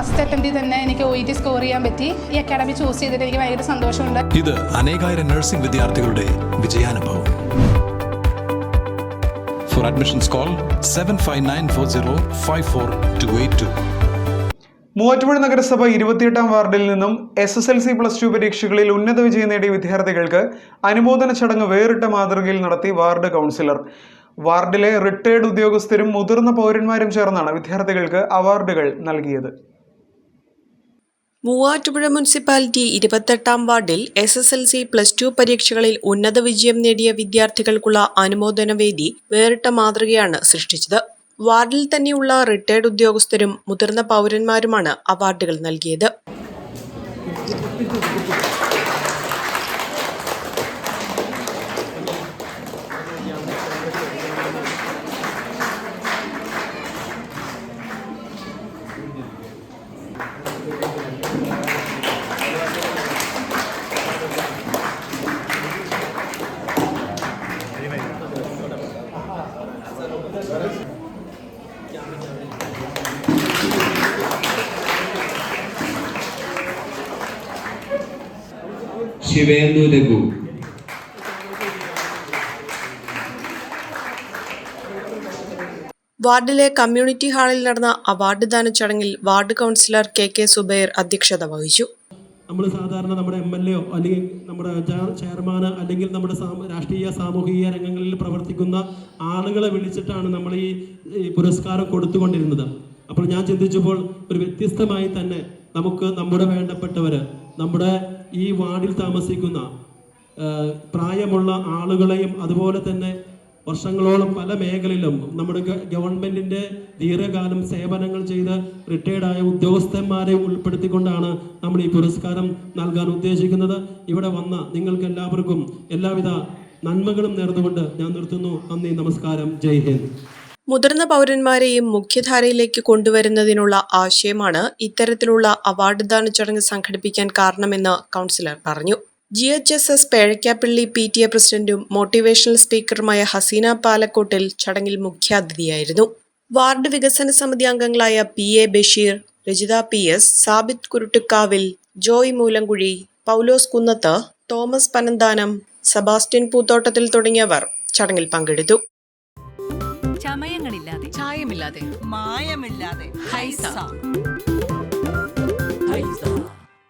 First അറ്റംപ്റ്റിൽ തന്നെ എനിക്ക് O T score ചെയ്യാൻ പറ്റി. ഈ അക്കാഡമി ചൂസ് ചെയ്തിട്ട് എനിക്ക് ഭയങ്കര സന്തോഷമുണ്ട്. ഇത് അനേകായിരം നഴ്സിംഗ് വിദ്യാർത്ഥികളുടെ വിജയാനുഭവം. For admissions call seven five nine four zero five four two eight two Muvattupuzha നഗരസഭ ഇരുപത്തിയെട്ടാം വാർഡിൽ നിന്നും S S L C plus two പരീക്ഷകളിൽ ഉന്നത വിജയം നേടിയ വിദ്യാർത്ഥികൾക്ക് അനുമോദന ചടങ്ങ് വേറിട്ട മാതൃകയിൽ നടത്തി വാർഡ് കൗൺസിലർ. വാർഡിലെ റിട്ടയേർഡ് ഉദ്യോഗസ്ഥരും മുതിർന്ന പൗരന്മാരും ചേർന്നാണ് വിദ്യാർത്ഥികൾക്ക് അവാർഡുകൾ നൽകിയത്. മൂവാറ്റുപുഴ മുനിസിപ്പാലിറ്റി ഇരുപത്തെട്ടാം വാർഡിൽ S S L C plus two പരീക്ഷകളിൽ ഉന്നത വിജയം നേടിയ വിദ്യാർത്ഥികൾക്കുള്ള അനുമോദന വേദി വേറിട്ട മാതൃകയാണ് സൃഷ്ടിച്ചത്. വാർഡിൽ തന്നെയുള്ള റിട്ടയർഡ് ഉദ്യോഗസ്ഥരും മുതിർന്ന പൗരന്മാരുമാണ് അവാർഡുകൾ നൽകിയത്. ശിവേന്ദു രഘു വാർഡിലെ കമ്മ്യൂണിറ്റി ഹാളിൽ നടന്ന അവാർഡ് ദാന ചടങ്ങിൽ ward councillor K K Zubair അധ്യക്ഷത വഹിച്ചു. നമ്മൾ സാധാരണ നമ്മുടെ എം എൽ എയോ അല്ലെങ്കിൽ നമ്മുടെ ചെയർമാൻ ചെയർമാന് അല്ലെങ്കിൽ നമ്മുടെ രാഷ്ട്രീയ സാമൂഹിക രംഗങ്ങളിൽ പ്രവർത്തിക്കുന്ന ആളുകളെ വിളിച്ചിട്ടാണ് നമ്മൾ ഈ ഈ പുരസ്കാരം കൊടുത്തുകൊണ്ടിരുന്നത്. അപ്പോൾ ഞാൻ ചിന്തിച്ചപ്പോൾ ഒരു വ്യത്യസ്തമായി തന്നെ നമുക്ക് നമ്മുടെ വേണ്ടപ്പെട്ടവര് നമ്മുടെ ഈ വാർഡിൽ താമസിക്കുന്ന പ്രായമുള്ള ആളുകളെയും അതുപോലെ തന്നെ വർഷങ്ങളോളം പല മേഖലയിലും നമ്മുടെ ഗവൺമെന്റിന്റെ ദീർഘകാലം സേവനങ്ങൾ ചെയ്ത് റിട്ടയർഡായ ഉദ്യോഗസ്ഥന്മാരെ ഉൾപ്പെടുത്തിക്കൊണ്ടാണ് നമ്മൾ ഈ പുരസ്കാരം നൽകാൻ ഉദ്ദേശിക്കുന്നത്. ഇവിടെ വന്ന നിങ്ങൾക്ക് എല്ലാവർക്കും എല്ലാവിധ നന്മകളും നേർന്നുകൊണ്ട് ഞാൻ നിർത്തുന്നു. നന്ദി നമസ്കാരം. ജയ് ഹിന്ദ്. മുതിർന്ന പൗരന്മാരെയും മുഖ്യധാരയിലേക്ക് കൊണ്ടുവരുന്നതിനുള്ള ആശയമാണ് ഇത്തരത്തിലുള്ള അവാർഡ് ദാന ചടങ്ങ് സംഘടിപ്പിക്കാൻ കാരണമെന്ന് കൗൺസിലർ പറഞ്ഞു. G H S S Pezhakkappilly P T A പ്രസിഡന്റും മോട്ടിവേഷണൽ സ്പീക്കറുമായ ഹസീന പാലക്കോട്ടിൽ ചടങ്ങിൽ മുഖ്യാതിഥിയായിരുന്നു. വാർഡ് വികസന സമിതി അംഗങ്ങളായ P A Basheer Rajitha P S Sabith കുരുട്ടുക്കാവിൽ Joy Moolankuzhi Paulose Kunnath Thomas Panamthanam Sebastian പൂത്തോട്ടത്തിൽ തുടങ്ങിയവർ ചടങ്ങിൽ പങ്കെടുത്തു. ചമയങ്ങളില്ലാതെ ചായമില്ലാതെ. മായമില്ലാതെ. ഹൈസ.